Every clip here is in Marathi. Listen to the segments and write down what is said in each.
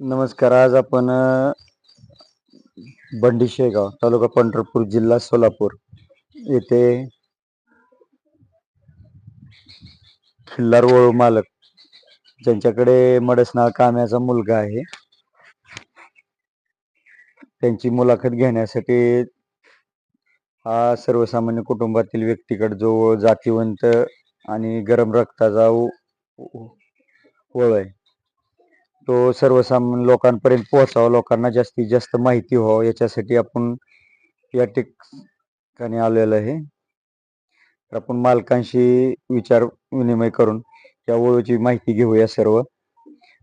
नमस्कार आज आपण बंडी शेगाव तालुका पंढरपूर जिल्हा सोलापूर येथे खिल्लार वळू मालक ज्यांच्याकडे मडसनाळ काम्याचा मुलगा आहे त्यांची मुलाखत घेण्यासाठी हा सर्वसामान्य कुटुंबातील व्यक्तीकडे जो जातीवंत आणि गरम रक्ताचा वळ आहे. तो सर्वसामान्य लोकांपर्यंत पोहोचावा लोकांना जास्तीत जास्त माहिती व्हावं याच्यासाठी आपण या ठिकाणी आलेलो आहे. तर आपण मालकांशी विचार विनिमय करून या ओळूची माहिती घेऊया सर्व.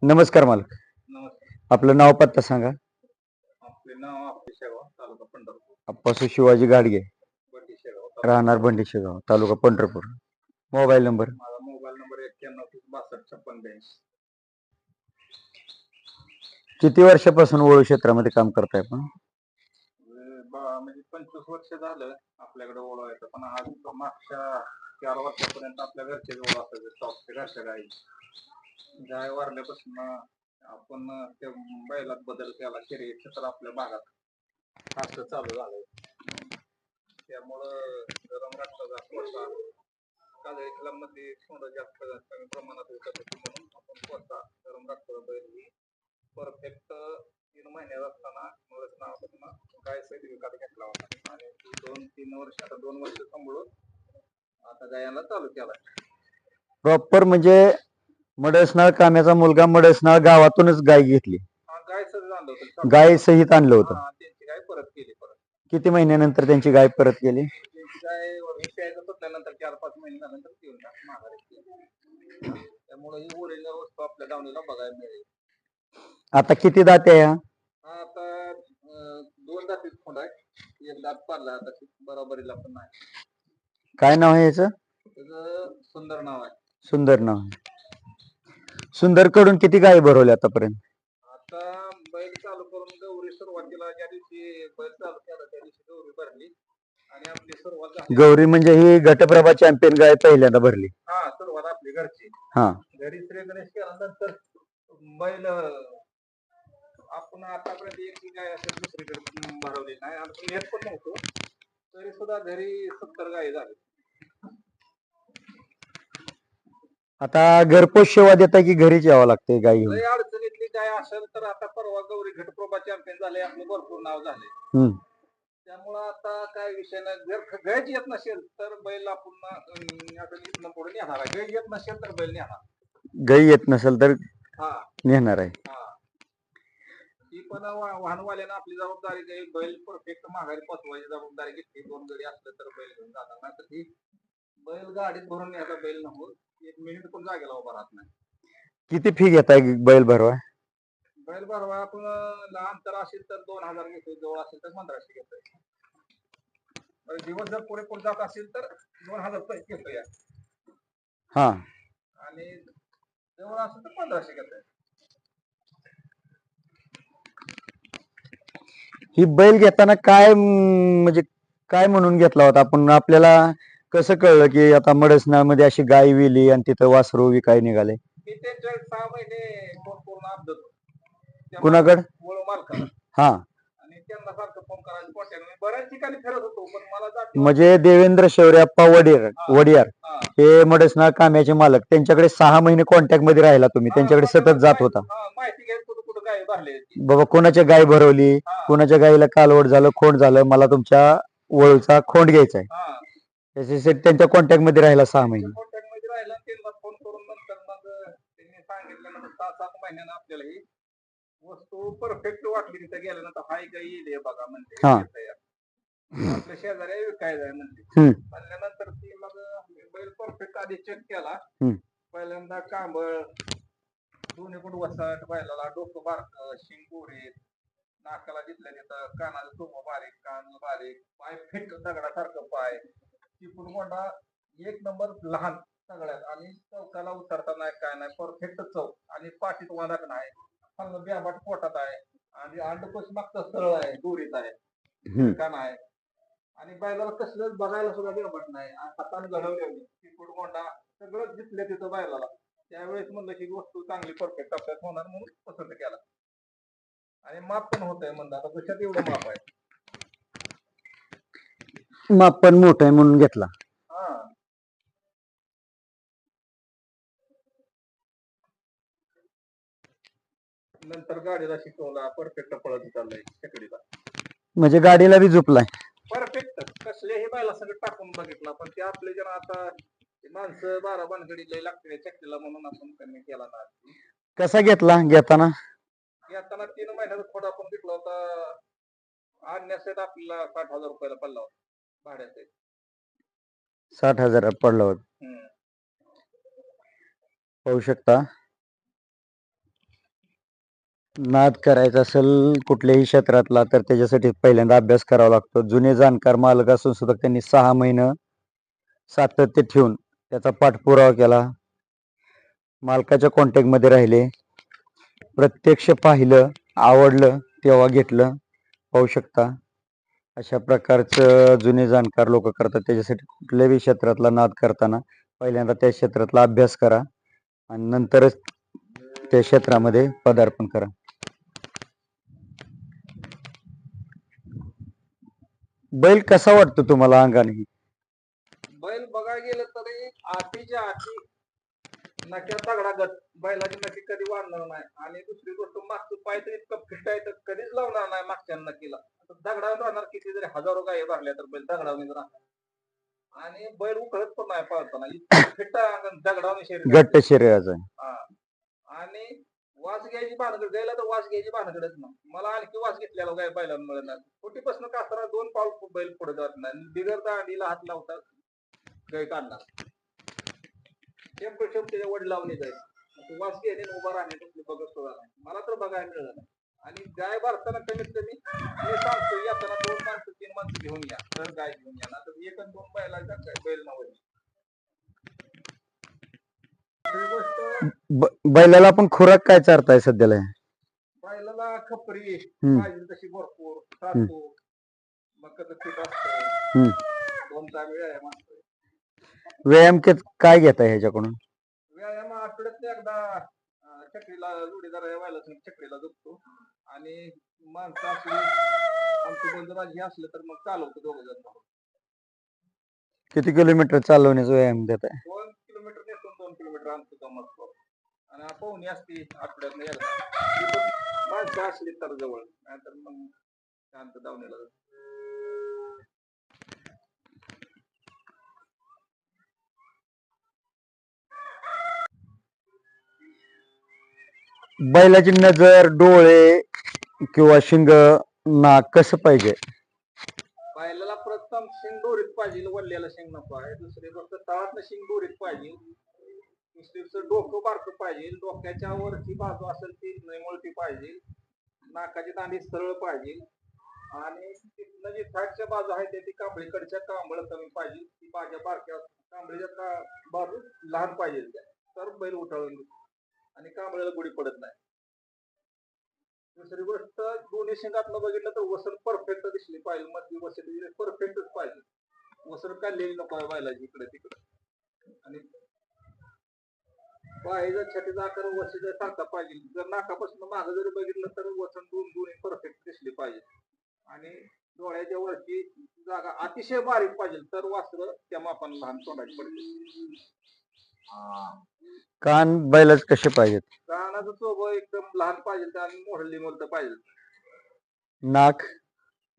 नमस्कार मालक. आपलं नाव पत्ता सांगा. आपले नाव आपले शेगाव तालुका पंढरपूर. अप्पासू शिवाजी गाडगे. राहणार Bandi Shegaon taluka Pandharpur. Mobile number. Mobile number एक्क्याण्णव बासष्ट छप्पन ब्याऐंशी. किती वर्षापासून ओळू क्षेत्रामध्ये काम करताय पण बा- म्हणजे पंचवीस वर्ष झालं आपल्याकडे ओळखायचं पण आज मागच्या चार वर्षापर्यंत आपल्या घरचे ओळ असायचे शॉपचे घरच्या गाई. गाय वारल्यापासून आपण त्या बैलात बदल केला शरीर क्षेत्र आपल्या भागात असं चालू झालंय. त्यामुळं गरम रक्ताचा कोसा काजळी मध्ये सोनं जास्त कमी प्रमाणात विकत होती म्हणून आपण कोणता गरम रक्ताचा बैल ही परफेक्ट तीन महिन्यात असताना नावापासून गाय सहित विकत घेतला होता. आणि दोन तीन वर्ष आता दोन वर्ष सांभाळून आता गायाला चालू केला प्रॉपर म्हणजे मडसनाळ काम्याचा मुलगा मडसनाळ गावातूनच गाय घेतली. गाय सहित आणलं होतं. गाय सहित आणलं होतं. हा, त्यांची गाय परत केली परत. किती महिन्यानंतर त्यांची गाय परत केली? त्यांची गाय चार पाच महिने झाल्यानंतर ती माघारी केली त्यामुळे ही ओरिजिनल वस्तू आपल्या दावणीला बघायला मिळेल. आता किती दाते आहे आता अं, दोन दातीत खोंड. आहे एक दात पाडला आता बरोबरीला पण नाही. काय नाव आहे याचं? त्याचं सुंदर नाव आहे. सुंदर नाव आहे. सुंदरकडून किती गायी भरवल्या आतापर्यंत? आता बैल चालू करून गौरी सुरुवातीला ज्या दिवशी बैल चालू केला त्या दिवशी गौरी भरली. आणि आपली सुरुवात झाली. गौरी म्हणजे ही घटप्रभा चॅम्पियन गाय पहिल्यांदा भरली. हा सुरुवात आपली घरची. हा. घरी श्री गणेश केल्यानंतर बैल आपण आतापर्यंत एक गाय असेल दुसरीकडे भरवली नाही. आपण येत पण नव्हतो. तरी सुद्धा घरी सत्तर गायी झाली. आता घरपोच सेवा देता की घरीच यावं लागते गाई घेऊन? लय अडचणीतली गाय असेल तर आता परवा गौरी घटप्रभा चॅम्पियन झाले आपलं भरपूर नाव झाले. हम्म. त्यामुळं आता काय विषय नाही. जर गैज येत नसेल तर बैल आपण अं, आता इथनं पुढे नेणार आहे. गैज येत नसेल तर बैल नेणार. गाई येत नसेल तर नेणार आहे. हा. ती पण वा- वाहनवाल्यानं आपली जबाबदारी काही बैल परफेक्ट माघारी पोचवायची जबाबदारी घेतली. दोन गडी असलं तर बैल घेऊन जाणार नाही तर ती बैल गाडीत भरून न्यायचा बैल नको. एक मिनिट पण जागेला उभा राहत नाही. किती फी घेताय बैल भरवा? बैल भरवा आपण लांब तर असेल तर दोन हजार घेतोय. जवळ असेल तर पंधराशे घेतोय. बरं, दिवस जर पुरेपूर जात असेल तर दोन हजार घेतोय. हा. आणि असेल तर पंधराशे घेतोय ही बैल घेताना काय म्हणजे काय म्हणून घेतला होता? आपण आपल्याला कसं कळलं की आता मडसनाळमध्ये अशी गाय विली आणि तिथं वासरू विकाय निघाले? मी त्यांच्या सहा महिने कुणाकड? मालकाला हा. त्यांना सारखं फोन करायचं पोट्यानं मी बऱ्याच ठिकाणी फिरत होतो पण मला जाती म्हणजे देवेंद्र शौर्याप्पा वडियार वडियार हा. हे मडसनाळ काम्याचे मालक. त्यांच्याकडे सहा महिने कॉन्टॅक्टमध्ये राहिला तुम्ही. त्यांच्याकडे सतत जात होता. हा, माहिती घ्यायला कुठं कुठं काय भरले बाबा कोणाच्या गाय भरवली? कोणाच्या गायीला कालवड झालं खोंड झालं? मला तुमच्या वळूचा खोंड घ्यायचा आहे. त्याच्यासाठी त्यांच्या कॉन्टॅक्टमध्ये राहिला सहा महिने. कॉन्टॅक्टमध्ये राहिला त्यांना फोन करून नंतर मग त्यांनी सांगितल्यानंतर सहा सात महिन्यानं आपल्याला ही वस्तू परफेक्ट वाटली तिथे गेल्यानंतर हाय काही येईल हे बघा म्हणते. हा. आपल्या शेजारी विकायला आहे म्हणते. हम्म. म्हणल्यानंतर ती मग बैल परफेक्ट आधी चेक केला. हम्म. पहिल्यांदा कांबळ दोन्ही कुठं वसाट बैलाला डोकं बारक शिंग गोरीत नाकाला जिथल्या तिथं कानाचं टोपं बारीक कान बारीक पाय फिट दगडासारखं पाय. चिपून कोंडा एक नंबर लहान सगळ्यात. आणि चौकाला उतरता नाही काय नाही परफेक्ट चौक. आणि पाठीत वादक नाही. ब्याबाट पोटात आहे. आणि अंडकोश मागचं सरळ आहे दोरीत आहे. कान आहे आणि बैलाला कसलंच बघायला सुद्धा बेरबट नाही. हाताने घडवलेली चिपूड कोंडा सगळं जिथल्या तिथं बैलाला. त्यावेळेस म्हणलं की वस्तू चांगली परफेक्ट आपल्यात होणार म्हणून पसंत केला. आणि माप पण होत आहे म्हणलं. आता कशात एवढं माप आहे. माप पण मोठं आहे म्हणून घेतला. नंतर गाडीला शिकवला परफेक्ट पळत चाललंय चकडीला म्हणजे गाडीला बी झुपलाय. परफेक्ट. कसल्याही बायला सगळं टाकून बघितला पण ते आपले जरा आता माणसं बारा बानगडी लय लागते चकडीला म्हणून आपण कमी केला ना. कसा घेतला घेताना? येताना तीन महिन्याचा खोडा आपण घेतला होता. आणण्यासाठी आपल्याला साठ हजार रुपयाला पडला होता भाड्याचे साठ हजार पडला होता. हम्म. पाहू शकता. नाद करायचा असेल कुठल्याही क्षेत्रातला तर त्याच्यासाठी पहिल्यांदा अभ्यास करावा लागतो. जुने जाणकार मालक असून सुद्धा त्यांनी सहा महिनं सातत्य ठेवून त्याचा पाठपुरावा केला. मालकाच्या कॉन्टॅक्टमध्ये राहिले. प्रत्यक्ष पाहिलं आवडलं तेव्हा घेतलं. पाहू शकता. अशा प्रकारचं जुने जाणकार लोक करतात. त्याच्यासाठी कुठल्याही क्षेत्रातला नाद करताना पहिल्यांदा त्या क्षेत्रातला अभ्यास करा आणि नंतरच त्या क्षेत्रामध्ये पदार्पण करा. बैल कसा वाटतो तुम्हाला अंगाने? बैल बघायला गेलं तरी आठीच्या आठी नक्या दगडागत बैलाची नक्की कधी वाढणार नाही. आणि दुसरी गोष्ट मागचं पाय तर इतकं फिट आहे तर कधीच लावणार नाही मागच्या नक्कीला. दगडावर राहणार किती जरी हजारो गायी भरल्या तर बैल दगडावर राहणार. आणि बैल उकळत पण नाही पळताना. इतकं फिट दगडावर शरीर घट्ट शरीराचा. आणि वास घ्यायची भानगड गायला तर वास घ्यायची भानगडच ना मला आणखी वास घेतलेला गाय बैलांना मिळणार कुठेपासून कासरा दोन पाऊल बैल पुढे जात नाही बिगर दांडीला हात लावतात गाय काढणार. शेंप त्याच्या वड लावणे जाईल वास घेणे उभा राहणे बघत सुद्धा नाही. मला तर बघायला मिळालं नाही. आणि गाय भरताना कमीत कमी मी सांगतो येताना दोन माणसं तीन माणसं घेऊन या. तर गाय घेऊन या. ना तर एक दोन बैलाचा बैल नव्हते ही गोष्ट ब- बैलाला आपण खुराक काय चारताय सध्याला? बैलाला खपरी हम्म. तशी भरपूर पीठ हम्म. असतं. दोन चार व्यायाम असतो. व्यायाम के- काय घेताय ह्याच्याकडून? व्यायाम आठवड्यात एकदा अं, चक्रीला जोडीदार या व्हायला चक्रीला झोपतो आणि माणसं असली आमची बंधुराजी असलं तर मग चालवतो दोघं जण. किती किलोमीटर चालवण्याचा व्यायाम देत आहे दोन किलोमीटर नेसून दोन किलोमीटर आमचं असतो आणि पाहुणी असते आठवड्यात पण माणसं असली तर जवळ नाहीतर मग शांत दावणीला. बैलाची नजर डोळे किंवा शिंग नाक कसं पाहिजे? बैलाला प्रथम शिंग दोरीत पाहिजे वडल्याला शिंग नको आहे. दुसरी गोष्ट तळातलं शिंग दोरीत पाहिजे. नुसतीचं डोकं बारकं पाहिजे. डोक्याच्या वरची बाजू असेल ती निमुळती पाहिजे. नाकाची दांडी सरळ पाहिजे. आणि तिथनं जी फॅटच्या बाजू आहे ती कांबळीकडच्या कांबळ कमी पाहिजे. ती माझ्या बारक्या कांबळीच्या का बाजू लहान पाहिजे त्या. तर बैल उठाळून आणि कांबळ्याला गुढी पडत नाही. दुसरी गोष्ट दोन्ही शिंगातलं बघितलं तर वसन परफेक्ट दिसली पाहिजे. मधली वसन परफेक्टच पाहिजे. वसन काढलेली नको आहे बैलाची इकडे तिकडे. आणि बाईचा छातीचा आकार वसीचा सारखा पाहिजे जर नाकापासून मागं जरी बघितलं तर वसन दोन दोन्ही परफेक्ट दिसली पाहिजे. आणि डोळ्याच्या वरची जागा अतिशय बारीक पाहिजे. तर वासर त्या मापानं लहान तोंडाची पडते. कान बैलाच कसे पाहिजेत? कानाचं चोब एकदम लहान पाहिजे आणि मोडली मोलत पाहिजे. नाक?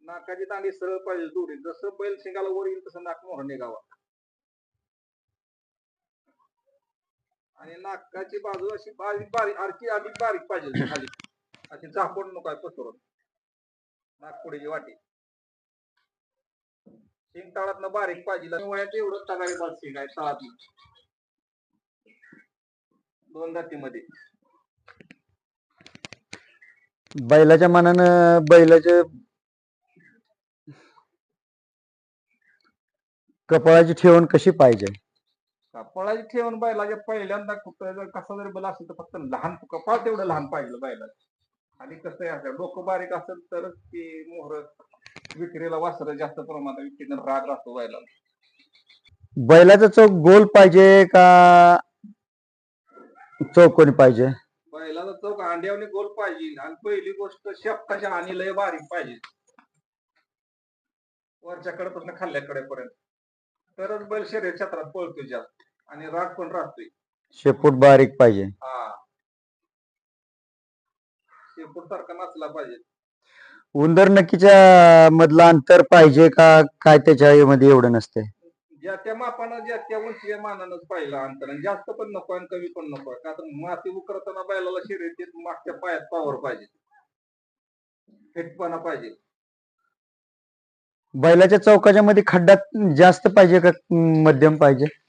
नाकाची दांडी सरळ पाहिजे दोरी जसं बैल शिंगाला वर येईल तसं नाक मोहर निघावा. आणि नाकाची बाजू अशी बारीक बारीक आरकी अधिक बारीक पाहिजे खाली. अशी झाकून नको आहे पसरून. नागपुडीची वाटी. शिंग तळातनं बारीक पाहिजे. वयाचे एवढं तगारी बाज शिंग आहे तळातनं दोन जातीमध्ये. बैलाच्या मनानं बैलाचे कपाळाची ठेवण कशी पाहिजे? कपाळाची ठेवून बैलाच्या पहिल्यांदा कुठं जर कसा जरी बैल असेल तर फक्त लहान कपाळ तेवढं लहान पाहिजे बैला आणि कसं आहे डोकं बारीक असेल तरच ती मोहर विक्रीला वासर जास्त प्रमाणात विक्रीनं राग राहतो बैला बैलाचा चौक गोल पाहिजे का चौकोनी पाहिजे? बैल बैलाला चौक अंड्यावली गोल पाहिजे. आणि पहिली गोष्ट शेपटाच्या आणि लय बारीक पाहिजे. वरच्या कडेपासून खाल्ल्या कडेपर्यंत. तरच बैल शरीर क्षेत्रात पळतोय जास्त. आणि राग पण राहतोय. शेपूट बारीक पाहिजे. हा. शेपूट सारखा नसला पाहिजे. उंदर नक्कीच्या मधलं अंतर पाहिजे का काय त्याच्या मध्ये एवढं नसते? ज्या त्या मापानं ज्या त्या उंची मानानंच पाहिलं अंतर. आणि जास्त पण नको आणि कमी पण नको. का तर माती उकरताना बैलाला शरीर मागच्या पायात पावर पाहिजे. फिटपणा पाहिजे. बैलाच्या चौकाच्या मध्ये खड्डा जास्त पाहिजे का मध्यम पाहिजे?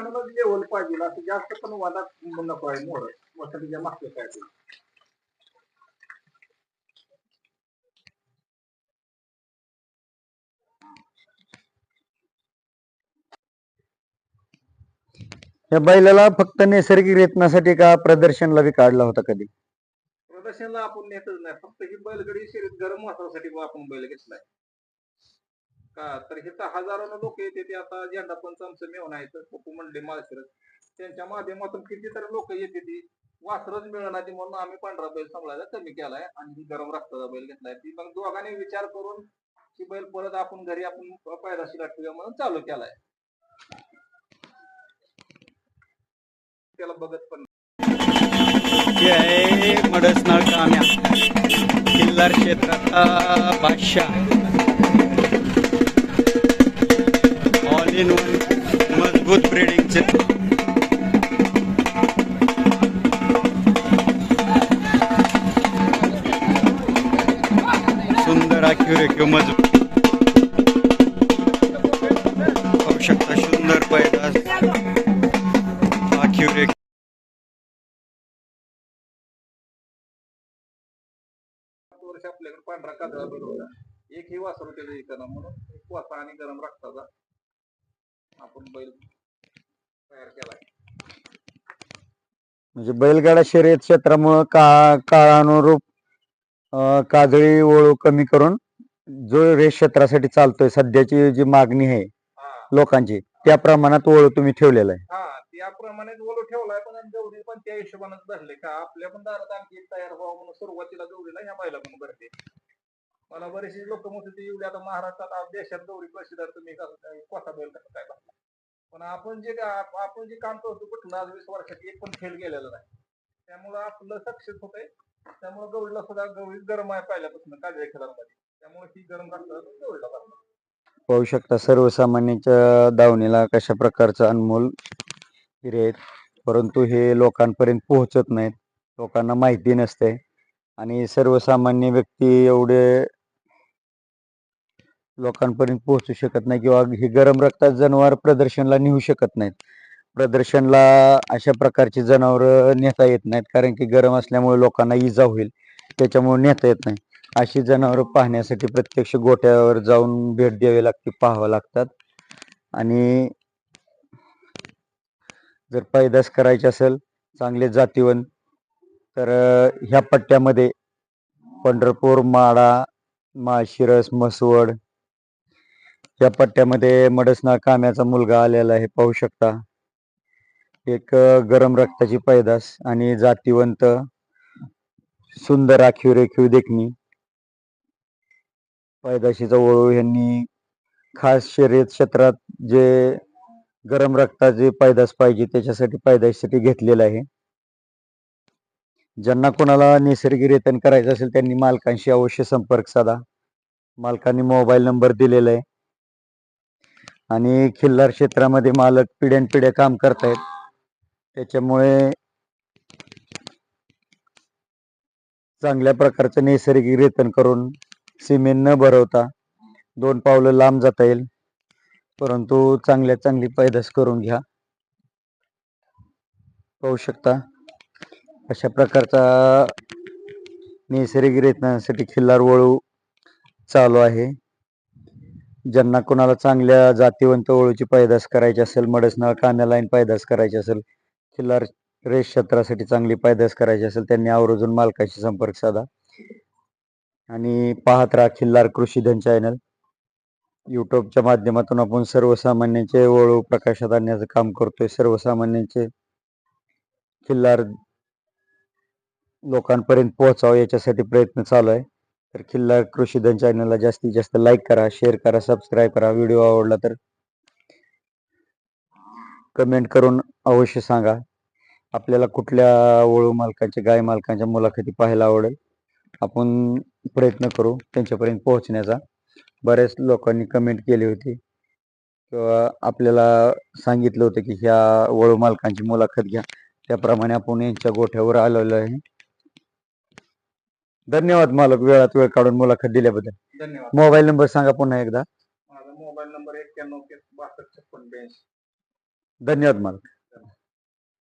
मानानच लेवल पाहिजे असं जास्त पण वादात नको आहे मोड मोठ्या मागच्या पायात या बैलाला फक्त नैसर्गिक रेतनासाठी का प्रदर्शनला बी काढला होता कधी? प्रदर्शनला आपण नेतच नाही. फक्त ही बैलगडी शरीर गरम वाचण्यासाठी बुवा आपण बैल घेतलाय. का? तर हे तर हजारोनं लोक येते ते आता झेंडा पंच आमचं मेवून आहे तर पप्पू मंडळी माळशिरस त्यांच्या माध्यमातून कितीतरी लोक येते ती. वासरच मिळणार ती म्हणून आम्ही पांढरा बैल सांभाळायला कमी केलाय आणि ही गरम रक्ताचा बैल घेतलाय ती. मग दोघांनी विचार करून की बैल परत आपण घरी आपण पायदाशी गाठूया म्हणून चालू केलाय. त्याला बघत पण जय मडसनाळ काम्या किल्लार क्षेत्राचा बादशाह. इन वन मजबूत ब्रिडिंगचे सुंदर आखिर रेखीव मजबूत. पाहू शकता सुंदर पैदास. आखीव वर्ष आपल्याकडे पांढरा काजळा बनवला. एक ही वासरू त्याचं इकडं म्हणून एक वासा आणि गरम रक्ताचा. आपण बैल तयार केलाय. म्हणजे बैलगाडा शर्यत क्षेत्रामुळं का काळानुरूप अं, काजळी ओळू कमी करून जो रेस क्षेत्रासाठी चालतोय सध्याची जी मागणी आहे हा. लोकांची त्या प्रमाणात ओळू तुम्ही ठेवलेला आहे. हा त्याप्रमाणे ओलो ठेवलाय पण गौरी पण त्या हिशोबानेच भरले का आपल्या पण दारात आणखी एक तयार व्हावं म्हणून सुरुवातीला गौरीला ह्या बैला पण भरते मला बरेचसे लोक म्हणते ते एवढे आता महाराष्ट्रात देशात गौरी प्रसिद्ध तुम्ही कसं कोसा बैल कसं काय भरला पण आपण जे आपण जे काम करतो कुठलं आज वीस वर्षात एक पण फेल गेलेलं नाही. त्यामुळं आपलं सक्सेस होतंय. त्यामुळे गौरीला सुद्धा गौरी गरम आहे पहिल्यापासून काळजी खेळामध्ये. त्यामुळे ती गरम राखतात गौरीला पाहू शकता सर्वसामान्यांच्या दावणीला कशा प्रकारचं अनमोल हिरे आहेत. परंतु हे लोकांपर्यंत पोहोचत नाहीत. लोकांना माहिती नसते. आणि सर्वसामान्य व्यक्ती एवढे लोकांपर्यंत पोहोचू शकत नाही किंवा हे गरम रक्तात जनावर प्रदर्शनला नेऊ शकत नाहीत. प्रदर्शनला अशा प्रकारची जनावर नेता येत नाहीत कारण की गरम असल्यामुळे लोकांना इजा होईल त्याच्यामुळे नेता येत नाही अशी जनावरं पाहण्यासाठी प्रत्यक्ष गोट्यावर जाऊन भेट द्यावी लागते पाहावं लागतात. आणि जर पैदास करायचे असेल चांगले जातीवन तर ह्या पट्ट्यामध्ये पंढरपूर माडा माळशिरस मसवड या पट्ट्यामध्ये मडसना काम्याचा मुलगा आलेला आहे पाहू शकता. एक गरम रक्ताची पैदास आणि जातीवंत सुंदर आखीव रेखीव देखणी. पैदाशीचा वळू यांनी खास शर्यत क्षेत्रात जे गरम रक्ताचे पैदास पाहिजे त्याच्यासाठी पैदाशीसाठी घेतलेलं आहे. ज्यांना कोणाला नैसर्गिक करायचं असेल त्यांनी मालकांशी अवश्य संपर्क साधा. मालकांनी मोबाईल नंबर दिलेला आहे. आणि खिल्लार क्षेत्रामध्ये मालक पिढ्यानपिढ्या काम करतायत. त्याच्यामुळे चांगल्या प्रकारचं नैसर्गिक रेतन करून सिमेंट न भरवता दोन पावलं लांब जाता येईल. परंतु चांगल्या चांगली पैदास करून घ्या. पाहू शकता अशा प्रकारचा नैसर्गिक रेतनासाठी खिल्लार वळू चालू आहे. ज्यांना कोणाला चांगल्या जातीवंत ओळूची पैदास करायची असेल मडसनाळ कान्यालाईन लाईन पैदास करायची असेल खिल्लार रेस क्षेत्रासाठी चांगली पैदास करायची असेल त्यांनी आवर्जून मालकाशी संपर्क साधा. आणि पाहत राहा खिल्लार कृषीधन चॅनल. युट्यूबच्या माध्यमातून आपण सर्वसामान्यांचे ओळू प्रकाशात आणण्याचं काम करतोय. सर्वसामान्यांचे खिल्लार लोकांपर्यंत पोहोचावं याच्यासाठी प्रयत्न चालू आहे. तर खिल्लार कृषीधन चॅनलला जास्तीत जास्त लाईक करा शेअर करा सबस्क्राईब करा. व्हिडिओ आवडला तर कमेंट करून अवश्य सांगा. आपल्याला कुठल्या वळू मालकांच्या गाय मालकांच्या मुलाखती पाहायला आवडेल आपण प्रयत्न करू त्यांच्यापर्यंत पोहोचण्याचा. बऱ्याच लोकांनी कमेंट केली होती. किंवा आपल्याला सांगितलं होतं की ह्या वळू मालकांची मुलाखत घ्या. त्याप्रमाणे आपण यांच्या गोठ्यावर आलेलो आहे. धन्यवाद मालक वेळात वेळ काढून मुलाखत दिल्याबद्दल. धन्यवाद. मोबाईल नंबर सांगा पुन्हा एकदा. माझा मोबाईल नंबर एक्क्याण्णव बासष्ट छप्पन ब्याऐंशी. धन्यवाद मालक.